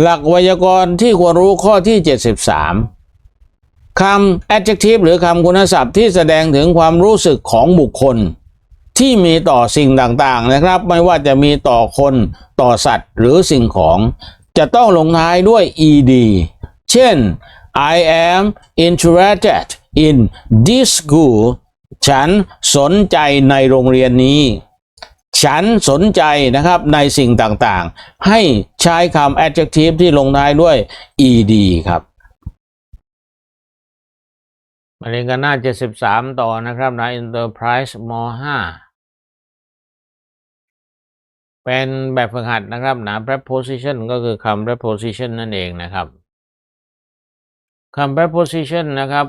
หลักไวยากรณ์ที่ควรรู้ข้อที่ 73 คำ adjective หรือคำคุณศัพท์ที่แสดงถึงความรู้สึกของบุคคล ที่มีต่อสิ่งต่างๆนะครับ ไม่ว่าจะมีต่อคนต่อสัตว์หรือสิ่งของ จะต้องลงท้ายด้วย ed เช่น I am interested in this school ฉันสนใจในโรงเรียนนี้ ฉันสนใจนะครับในสิ่งต่างๆ ให้ใช้คำ adjective ที่ลงท้ายด้วย ed ครับมาเรียนกันหน้า 73 ต่อนะครับใน Enterprise ม 5 เป็นแบบฝึกหัดนะครับนะ preposition ก็คือคำ preposition นั่นเองนะครับคำ preposition นะครับ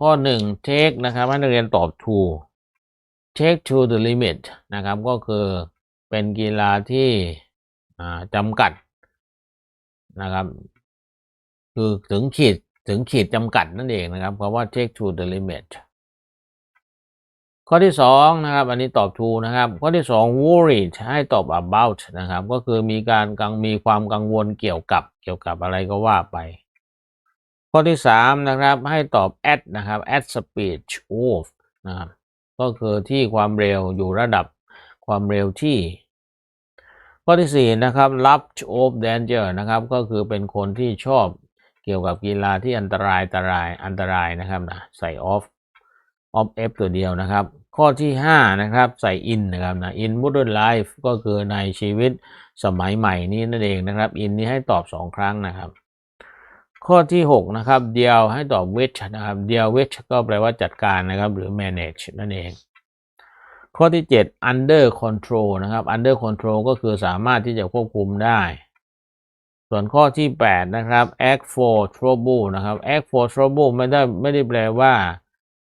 ข้อ 1 take นะครับ ให้นักเรียนตอบ to take to the limit นะครับก็คือเป็นกีฬาที่จำกัดนะครับคือถึงขีดถึงขีดจำกัดนั่นเองนะครับคำว่า take to the limit ข้อที่สองนะครับอันนี้ตอบ to นะครับ ข้อที่สอง worried ให้ตอบ about นะครับ ก็คือมีการกังมีความกังวลเกี่ยวกับเกี่ยวกับอะไรก็ว่าไป ข้อที่สามนะครับให้ตอบ at นะครับ at speed of นะครับ ก็คือที่ความเร็วอยู่ระดับความเร็วที่ ข้อที่สี่นะครับ love of danger นะครับ ก็คือเป็นคนที่ชอบเกี่ยวกับกีฬาที่อันตรายอันตรายอันตรายนะครับนะใส่ off off f ตัวเดียวนะครับ ข้อที่ห้านะครับ ใส่ in นะครับนะ in modern life ก็คือในชีวิตสมัยใหม่นี้นั่นเองนะครับ in นี้ให้ตอบสองครั้งนะครับ ข้อที่หกนะครับ เดียวให้ตอบ which นะครับเดียว which ก็แปลว่าจัดการนะครับ หรือ manage นั่นเอง ข้อที่ 7 under control นะครับ under control ก็คือสามารถที่จะควบคุมได้ ส่วนข้อที่ 8 นะครับ act for trouble นะครับ act for trouble ไม่ได้ไม่ได้แปลว่า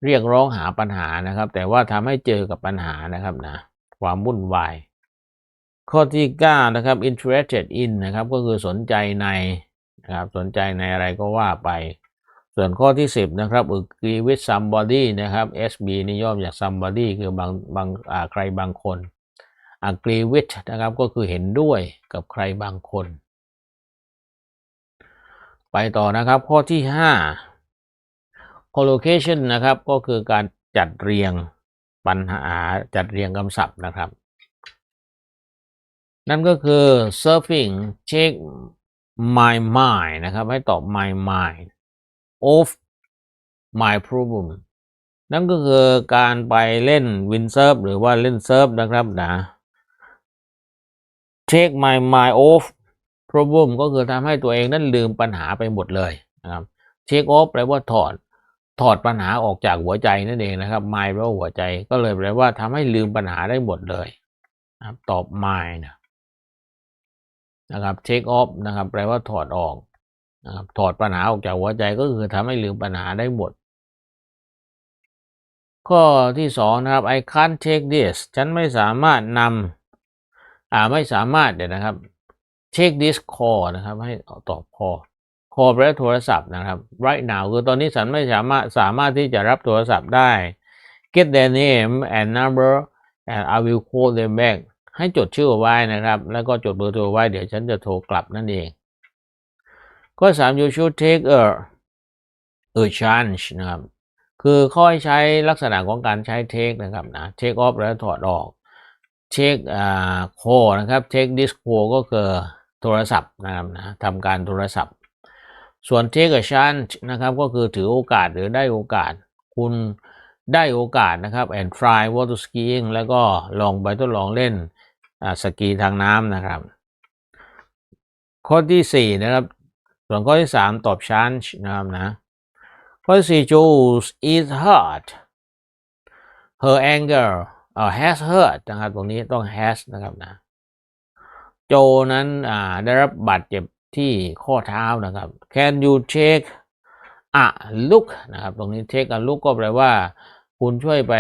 เรียกร้องหาปัญหานะครับ แต่ว่าทำให้เจอกับปัญหานะครับนะความวุ่นวายข้อที่ 9 นะครับ interested in นะครับ ก็คือสนใจใน นะครับสนใจในอะไรก็ว่าไป ส่วนข้อที่ 10 นะครับ agree with somebody นะครับ SB นี่ย่อมาจาก somebody คือบางบางใครบางคน agree with นะครับก็คือเห็นด้วยกับใครบางคน ไปต่อนะครับข้อที่ 5 collocation นะครับก็คือการจัดเรียงปัญหาจัดเรียงคำศัพท์นะครับ นั่นก็คือ surfing check my mind นะครับ ให้ตอบ my mind of my problem นั่นก็คือการไปเล่นวินเซิร์ฟหรือว่าเล่นเซิร์ฟนะครับนะ take my mind off problem ก็คือทำให้ตัวเองนั้นลืมปัญหาไปหมดเลยนะครับ take off แปลว่าถอด ถอดปัญหาออกจากหัวใจนั่นเองนะครับ mind แปลว่าหัวใจก็เลยแปลว่าทำให้ลืมปัญหาได้หมดเลยนะครับตอบ mind นะ นะครับ take off นะครับแปลว่าถอดออกนะครับถอดปัญหาออกจากหัวใจก็คือทำให้ลืมปัญหาได้หมด ข้อที่สองนะครับ I can't take this ฉันไม่สามารถนำอ่าไม่สามารถเดี๋ยวนะครับ take this call นะครับ ให้ตอบ call call แปลว่าโทรศัพท์นะครับ right now คือตอนนี้ฉันไม่สามารถสามารถที่จะรับโทรศัพท์ได้ get their name and number and I will call them back ให้จดชื่อเอาไว้นะครับ แล้วก็จดเบอร์โทรไว้เดี๋ยวฉันจะโทรกลับนั่นเอง ข้อสาม you should take a a chance นะครับ คือข้อให้ใช้ลักษณะของการใช้ take นะครับนะ take off แล้วถอดออก take อ่า call นะครับ take this call ก็คือโทรศัพท์นะครับนะทำการโทรศัพท์ ส่วน take a chance นะครับ ก็คือถือโอกาสหรือได้โอกาส คุณ ได้โอกาสนะครับ and try water skiing แล้วก็ลองไปทดลองเล่นสกีทางน้ำนะครับ ข้อที่สี่นะครับ ส่วนข้อที่สามตอบ chance นะครับนะ ข้อที่สี่ Jules is hurt her anger เอ่อ has hurt นะครับ ตรงนี้ต้อง has นะครับนะ โจนั้นอ่าได้รับบาดเจ็บที่ข้อเท้านะครับ Can you take a look นะครับ ตรงนี้ take a look ก็แปลว่า คุณช่วยไป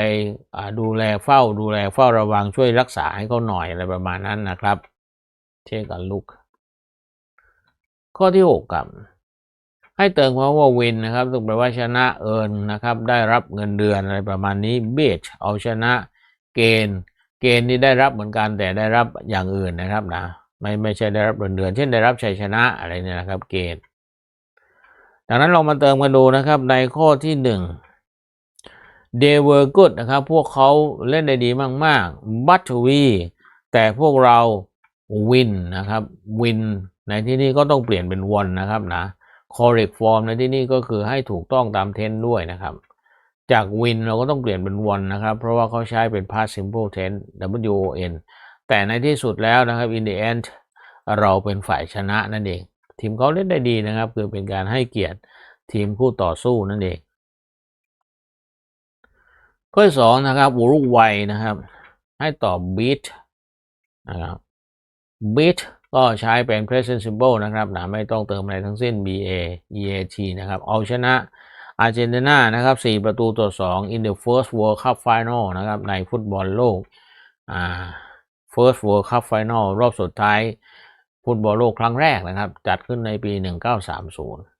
ดูแลเฝ้าดูแลเฝ้าระวังช่วยรักษาให้เขาหน่อยอะไรประมาณนั้นนะครับ take a look ข้อที่หกครับ ให้เติมคำว่า win นะครับซึ่งแปลว่าชนะเอินนะครับ ได้รับเงินเดือนอะไรประมาณนี้ beat เอาชนะเกณฑ์ เกณฑ์นี่ได้รับเหมือนกันแต่ได้รับอย่างอื่นนะครับนะไม่ไม่ใช่ได้รับเดือนเดือน เช่นได้รับชัยชนะอะไรเนี่ยนะครับ เกณฑ์ดังนั้นเรามาเติมกันดูนะครับในข้อที่หนึ่ง they were good นะครับ พวกเขาเล่นได้ดีมาก ๆ but we แต่พวกเรา win นะครับ win ในที่นี้ก็ต้องเปลี่ยนเป็น won นะครับนะ correct form ในที่นี้ก็คือให้ถูกต้องตาม tense ด้วยนะครับ จาก win เราก็ต้องเปลี่ยนเป็น won นะครับ เพราะว่าเขาใช้เป็น past simple tense w o n แต่ในที่สุดแล้วนะครับ in the end เราเป็นฝ่ายชนะนั่นเอง ทีมเขาเล่นได้ดีนะครับ คือเป็นการให้เกียรติทีมคู่ต่อสู้นั่นเอง ข้อที่สองนะครับอุรุกวัยนะครับ ให้ตอบ beat นะครับ beat ก็ใช้เป็น present simple นะครับนะไม่ต้องเติมอะไรทั้งสิ้น b a e a t นะครับ เอาชนะอาร์เจนตินานะครับ 4 ประตูต่อ 2 in the first World Cup final นะครับ ในฟุตบอลโลกอ่า first World Cup final รอบสุดท้าย ฟุตบอลโลกครั้งแรกนะครับ จัดขึ้นในปี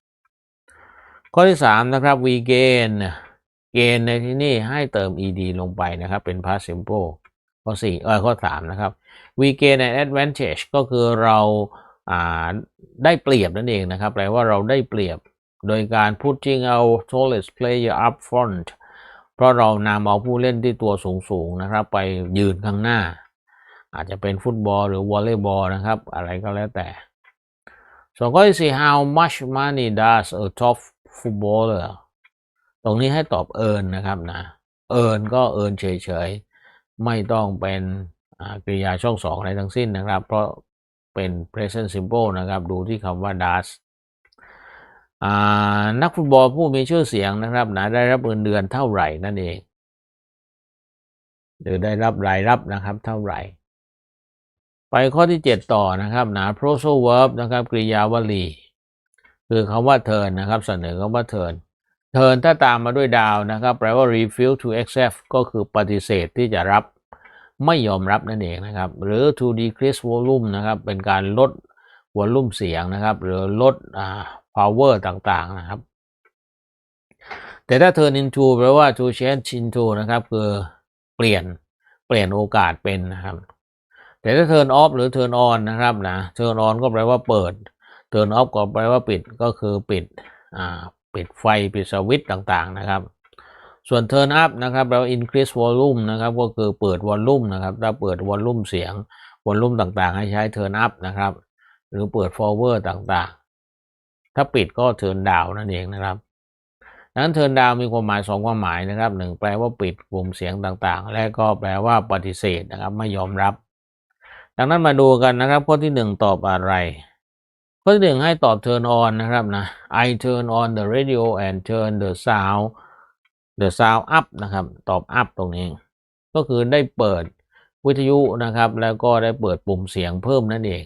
1930 ข้อที่ 3 นะครับ we gain เกณฑ์ในที่นี่ให้เติม ed ลงไปนะครับ เป็น past simple ข้อ4เออข้อ 3 นะครับ we gain an advantage ก็คือเราได้เปรียบนั่นเองนะครับ แปลว่าเราได้เปรียบโดยการ putting our tallest player up front เพราะเรานำเอาผู้เล่นที่ตัวสูงๆนะครับ ไปยืนข้างหน้า อาจจะเป็นฟุตบอลหรือวอลเลย์บอลนะครับ อะไรก็แล้วแต่ส่วนข้อที่สี่ how much money does a top footballer ตรงนี้ให้ตอบ earn นะครับนะ earn ก็ earn เฉยๆ ไม่ต้องเป็นกริยาช่องสองอะไรทั้งสิ้นนะครับ เพราะเป็น present simple นะครับ ดูที่คำว่า does นักฟุตบอลผู้มีชื่อเสียงนะครับนะได้รับเงินเดือนเท่าไหร่นั่นเอง หรือได้รับรายรับนะครับเท่าไหร่ ไปข้อที่ 7 ต่อนะครับนะ prosal verb นะครับกริยาวลี คือคำว่า turn นะครับ เสนอคำว่า turn turn ถ้าตามมาด้วยดาวนะครับแปลว่า refuse to accept ก็คือปฏิเสธที่จะรับไม่ยอมรับนั่นเองนะครับ หรือ to decrease volume นะครับ เป็นการลดวอลลุ่มเสียงนะครับ หรือลดอ่า power ต่างๆนะครับ แต่ถ้า turn into แปลว่า to change into นะครับ คือเปลี่ยนเปลี่ยนโอกาสเป็นนะครับ แต่ถ้า turn off หรือ turn on นะครับนะ turn on ก็แปลว่าเปิด turn off ก็แปลว่าปิดก็คือปิดอ่า ปิดไฟ ปิดสวิตช์ต่างๆนะครับ ส่วน turn up นะครับแปลว่า increase volume นะครับก็คือเปิดวอลลุ่มนะครับถ้าเปิดวอลลุ่มเสียงวอลลุ่มต่างๆ ให้ใช้ turn up นะครับ หรือเปิด forward ต่างๆ ถ้าปิดก็ turn down นั่นเองนะครับดังนั้น turn down มีความหมายสองความหมายนะครับหนึ่งแปลว่าปิดกลุ่มเสียงต่างๆ และก็แปลว่าปฏิเสธนะครับไม่ยอมรับ ดังนั้นมาดูกันนะครับข้อที่หนึ่งตอบอะไร ข้อที่หนึ่งให้ตอบ turn on นะครับนะ I turn on the radio and turn the sound the sound up นะครับ ตอบ up ตรงนี้ ก็คือได้เปิดวิทยุนะครับ แล้วก็ได้เปิดปุ่มเสียงเพิ่มนั่นเอง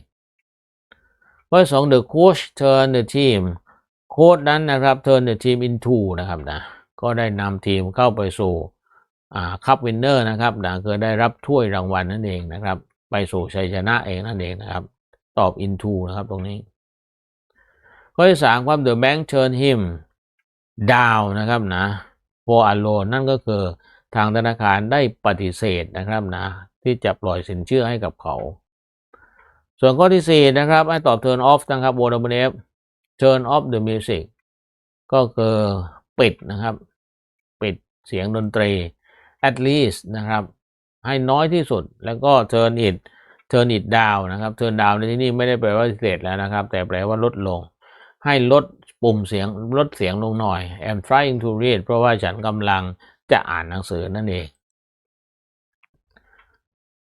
ข้อที่สอง the coach turn the team โค้ชนั้นนะครับ turn the team into นะครับนะ ก็ได้นำทีมเข้าไปสู่อ่าคัพวินเนอร์นะครับนะคือได้รับถ้วยรางวัลนั่นเองนะครับ ไปสู่ชัยชนะเองนั่นเองนะครับ ตอบ into นะครับตรงนี้ ข้อที่สามครับ the bank turn him down นะครับนะ for a loan นั่นก็คือทางธนาคารได้ปฏิเสธนะครับนะ ที่จะปล่อยสินเชื่อให้กับเขา ส่วนข้อที่สี่นะครับ ให้ตอบ turn off นะครับ w w f turn off the music ก็คือปิดนะครับ ปิดเสียงดนตรี at least นะครับ ให้น้อยที่สุดแล้วก็ turn it turn it down นะครับ turn down ในที่นี้ไม่ได้แปลว่าปฏิเสธแล้วนะครับ แต่แปลว่าลดลง ให้ลดปุ่มเสียงลดเสียงลงหน่อย I'm trying to read เพราะว่าฉันกำลังจะอ่านหนังสือนั่นเอง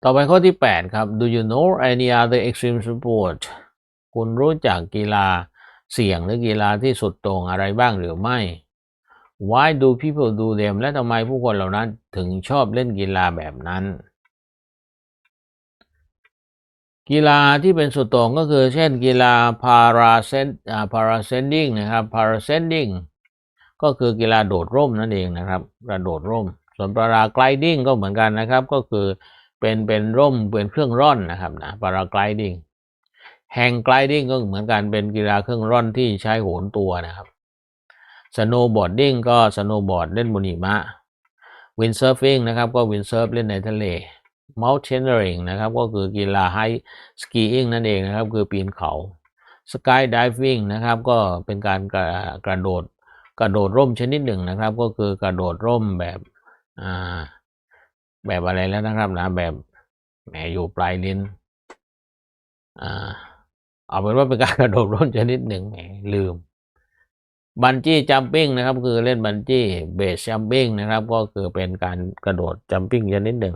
ต่อไปข้อที่ 8 ครับ Do you know any other extreme sport คุณรู้จักกีฬาเสี่ยงหรือกีฬาที่สุดโต่งอะไรบ้างหรือไม่ Why do people do them และทำไมผู้คนเหล่านั้นถึงชอบเล่นกีฬาแบบนั้น กีฬาที่เป็นสุดโต่งก็คือเช่นกีฬา para send อ่า para sending นะครับ para sending ก็คือกีฬาโดดร่มนั่นเองนะครับกระโดดร่ม ส่วน para gliding ก็เหมือนกันนะครับ ก็คือเป็นเป็นร่มเป็นเครื่องร่อนนะครับนะ para gliding hang gliding ก็เหมือนกันเป็นกีฬาเครื่องร่อนที่ใช้โหนตัวนะครับ snowboarding ก็ snowboard เล่นบนหิมะ windsurfing นะครับก็ windsurf เล่นในทะเล mountaineering นะครับก็คือกีฬา high skiing นั่นเองนะครับคือปีนเขา skydiving นะครับก็เป็นการกระกระโดดกระโดดร่มชนิดหนึ่งนะครับ ก็คือกระโดดร่มแบบอ่าแบบอะไรแล้วนะครับนะแบบแหมอยู่ปลายลิ้นอ่าเอาเป็นว่าเป็นการกระโดดร่มชนิดหนึ่งแหมลืมบันจี้จัมปิ้งนะครับ คือเล่นบันจี้เบสจัมปิ้งนะครับ ก็คือเป็นการกระโดดจัมปิ้งชนิดหนึ่ง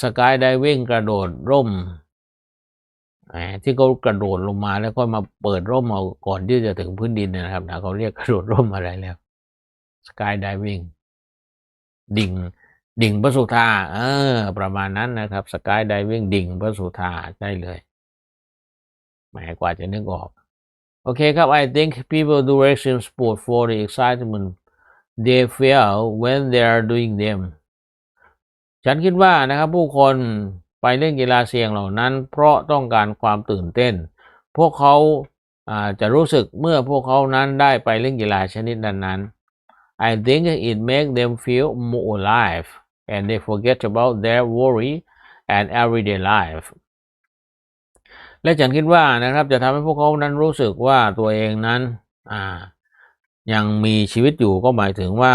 สกายไดวิ่งกระโดดร่มที่เขากระโดดลงมาแล้วก็มาเปิดร่มเอาก่อนที่จะถึงพื้นดินนะครับนะเขาเรียกกระโดดร่มอะไรแล้วสกายไดวิ่งดิ่ง ดิ่งพระสุธาเออ ประมาณนั้นนะครับสกายไดวิ่งดิ่งพระสุธาได้เลยแหมกว่าจะนึกออก โอเคครับ I think people do extreme sport for the excitement they feel when they are doing them ฉันคิดว่านะครับผู้คนไปเล่นกีฬาเสี่ยงเหล่านั้น เพราะต้องการความตื่นเต้น พวกเขาจะรู้สึกเมื่อพวกเขานั้นได้ไปเล่นกีฬาชนิดนั้น I think it makes them feel more alive and they forget about their worry and everyday life และฉันคิดว่านะครับจะทำให้พวกเขานั้นรู้สึกว่าตัวเองนั้นยังมีชีวิตอยู่ก็หมายถึงว่า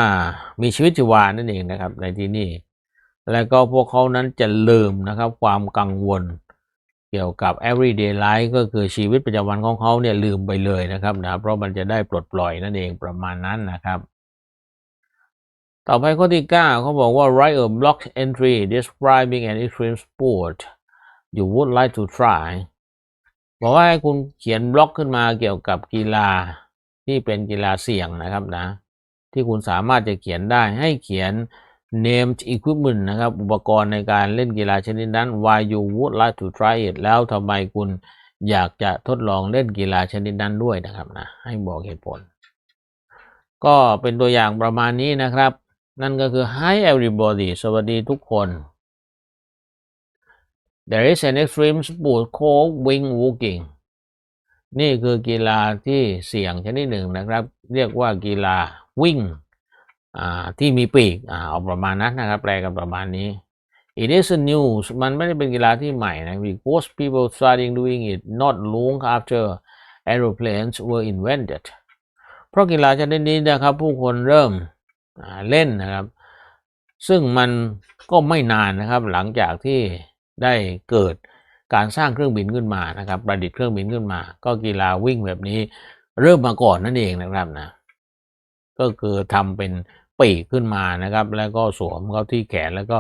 มีชีวิตชีวานั่นเองนะครับในที่นี้ แล้วก็พวกเขานั้นจะลืมนะครับความกังวล เกี่ยวกับ everyday life ก็คือชีวิตประจำวันของเขาเนี่ยลืมไปเลยนะครับนะเพราะมันจะได้ปลดปล่อยนั่นเองประมาณนั้นนะครับต่อไปข้อที่ 9เขาบอกว่า write a blog entry describing an extreme sport you would like to try บอกว่าให้คุณเขียนบล็อกขึ้นมาเกี่ยวกับกีฬาที่เป็นกีฬาเสี่ยงนะครับนะ ที่คุณสามารถจะเขียนได้ให้เขียน named equipment นะครับ อุปกรณ์ในการเล่นกีฬาชนิดนั้น why you would like to try it แล้วทำไมคุณอยากจะทดลองเล่นกีฬาชนิดนั้นด้วยนะครับนะ ให้บอกเหตุผล ก็เป็นตัวอย่างประมาณนี้นะครับ นั่นก็คือ Hi everybody สวัสดีทุกคน There is an extreme sport called wing walking นี่คือกีฬาที่เสี่ยงชนิดหนึ่งนะครับ เรียกว่ากีฬาวิ่ง ที่มีปีกอ่าเอาประมาณนั้นนะครับ แปลกันประมาณนี้ It is a news มันไม่ได้เป็นกีฬาที่ใหม่นะ because people started doing it not long after aeroplanes were invented เพราะกีฬาชนิดนี้นะครับ ผู้คนเริ่มเล่นนะครับ ซึ่งมันก็ไม่นานนะครับ หลังจากที่ได้เกิดการสร้างเครื่องบินขึ้นมานะครับ ประดิษฐ์เครื่องบินขึ้นมา ก็กีฬาวิ่งแบบนี้เริ่มมาก่อนนั่นเองนะครับนะ ก็คือทำเป็นปีกขึ้นมานะครับ แล้วก็สวมเข้าที่แขนแล้วก็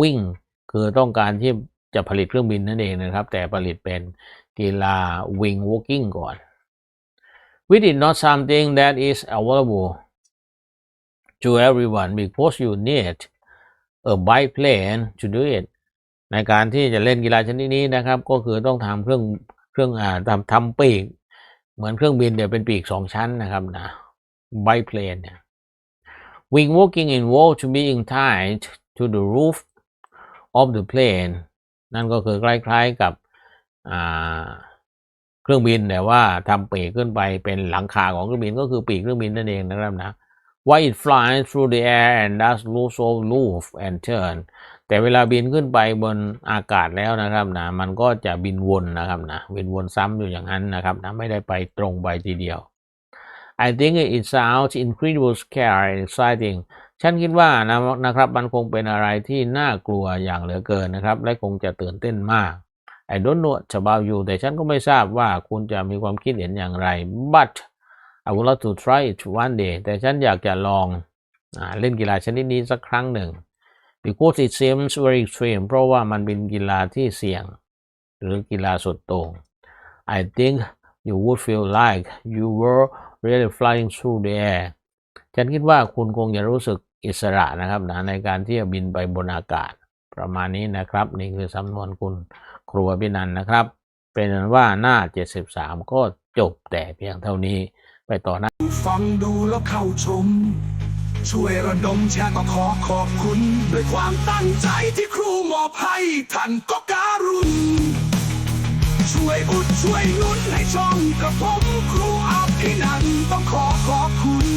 วิ่ง คือต้องการที่จะผลิตเครื่องบินนั่นเองนะครับ แต่ผลิตเป็นกีฬา wing walking ก่อน which is not something that is available to everyone because you need a biplane to do it ในการที่จะเล่นกีฬาชนิดนี้นะครับ ก็คือต้องทำเครื่องเครื่องอ่าทำทำปีก เหมือนเครื่องบินเดี๋ยวเป็นปีกสองชั้นนะครับนะ biplane เนี่ย wing walking involves to being tied to the roof of the plane นั่นก็คือคล้ายๆกับเครื่องบินแต่ว่าทำปีกขึ้นไปเป็นหลังคาของเครื่องบินก็คือปีกเครื่องบินนั่นเองนะครับนะ while it flies through the air and does lots of move and turn แต่เวลาบินขึ้นไปบนอากาศแล้วนะครับนะมันก็จะบินวนนะครับนะบินวนซ้ำอยู่อย่างนั้นนะครับนะไม่ได้ไปตรงไปทีเดียว I think it sounds incredible scary and exciting ฉันคิดว่านะนะครับมันคงเป็นอะไรที่น่ากลัวอย่างเหลือเกินนะครับ และคงจะตื่นเต้นมาก I don't know about you แต่ฉันก็ไม่ทราบว่าคุณจะมีความคิดเห็นอย่างไร but I would like to try it one day แต่ฉันอยากจะลองอเล่นกีฬาชนิดนี้สักครั้งหนึ่ง because it seems very extreme เพราะว่ามันเป็นกีฬาที่เสี่ยง หรือกีฬาสุดโต่ง I think you would feel like you were really flying through the air ฉันคิดว่าคุณคงจะรู้สึกอิสระนะครับนะในการที่จะบินไปบนอากาศ ประมาณนี้นะครับ นี่คือสำนวนคุณครูพินันนะครับ เป็นว่าหน้า 73 ก็จบแต่เพียงเท่านี้ไปต่อหน้าฟังดูแล้วเข้าชม ช่วยระดมแชร์ก็ขอขอบคุณ ด้วยความตั้งใจที่ครูมอบให้ท่านก็การุณช่วยอุดช่วยนุนให้ช่องกับผมครู ที่นั้นต้องขอขอบคุณ